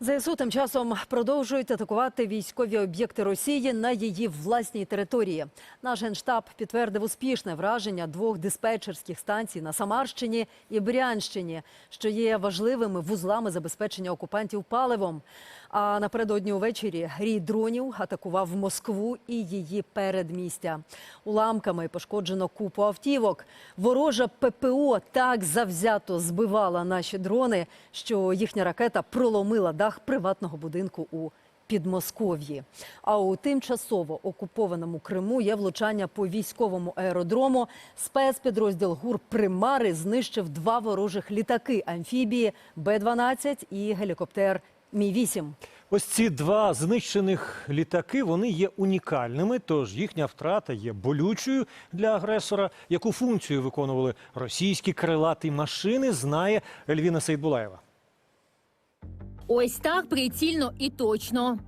ЗСУ тим часом продовжують атакувати військові об'єкти Росії на її власній території. Наш генштаб підтвердив успішне враження двох диспетчерських станцій на Самарщині і Брянщині, що є важливими вузлами забезпечення окупантів паливом. А напередодні увечері рій дронів атакував Москву і її передмістя. Уламками пошкоджено купу автівок. Ворожа ППО так завзято збивала наші дрони, що їхня ракета проломила дах приватного будинку у Підмосков'ї. А у тимчасово окупованому Криму є влучання по військовому аеродрому. Спецпідрозділ ГУР Примари знищив два ворожих літаки амфібії Б-12 і гелікоптер Мі-8. Ось ці два знищених літаки вони є унікальними, тож їхня втрата є болючою для агресора. Яку функцію виконували російські крилаті машини, знає Ельвіна Сейдбулаєва. Ось так прицільно і точно.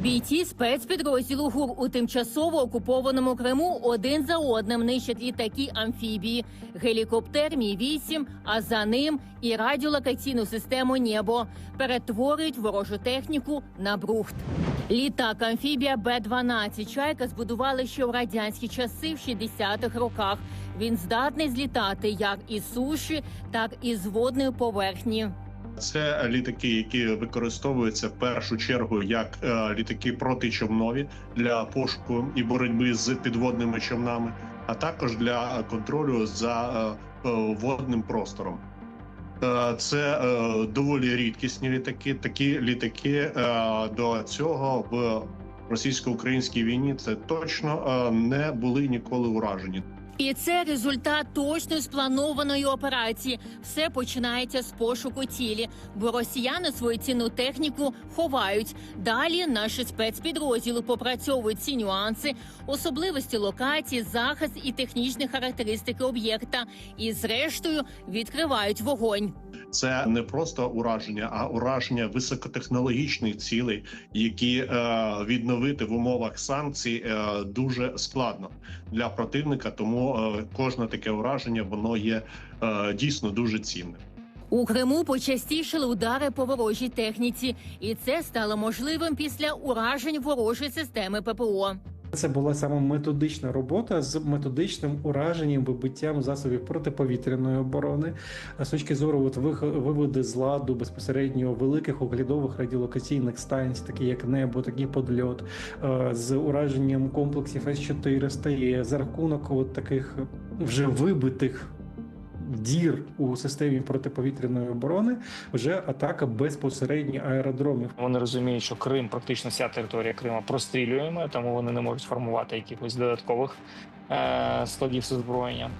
Бійці спецпідрозділу ГУР у тимчасово окупованому Криму один за одним нищать літаки амфібії, гелікоптер Мі 8 а за ним і радіолокаційну систему Небо перетворюють ворожу техніку на брухт. Літак амфібія Б-12 Чайка збудували ще в радянські часи в 60-х роках. Він здатний злітати як із суші, так і з водної поверхні. Це літаки, які використовуються в першу чергу як е, літаки протичовнові для пошуку і боротьби з підводними човнами, а також для контролю за е, е, водним простором. Це доволі рідкісні літаки. Такі літаки до цього в російсько-українській війні це точно не були ніколи уражені. І це результат точно спланованої операції. Все починається з пошуку цілі, бо росіяни свою цінну техніку ховають. Далі наші спецпідрозділи попрацьовують ці нюанси, особливості локації, захист і технічні характеристики об'єкта. І зрештою відкривають вогонь. Це не просто ураження, а ураження високотехнологічних цілей, які е, відновити в умовах санкцій е, дуже складно для противника. Тому е, кожне таке ураження воно є е, дійсно дуже цінним. У Криму почастішили удари по ворожій техніці, і це стало можливим після уражень ворожої системи ППО. Це була саме методична робота з методичним ураженням вибиттям засобів протиповітряної оборони з точки зору от виводи з ладу безпосередньо великих оглядових радіолокаційних станцій, такі як небо, такі подльот, е, з ураженням комплексів С-400 є за рахунок от таких вже вибитих. Дір у системі протиповітряної оборони вже атака безпосередньо аеродромів. Вони розуміють, що Крим, практично вся територія Крима прострілюємо, тому вони не можуть формувати якихось додаткових е, складів з озброєнням,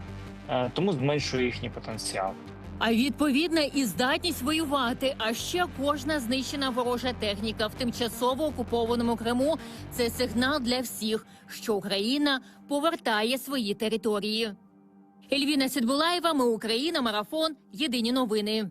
е, тому зменшує їхній потенціал. А відповідно і здатність воювати. А ще кожна знищена ворожа техніка в тимчасово окупованому Криму це сигнал для всіх, що Україна повертає свої території. Ельвіна Сідбулаєва, ми Україна, марафон. Єдині новини.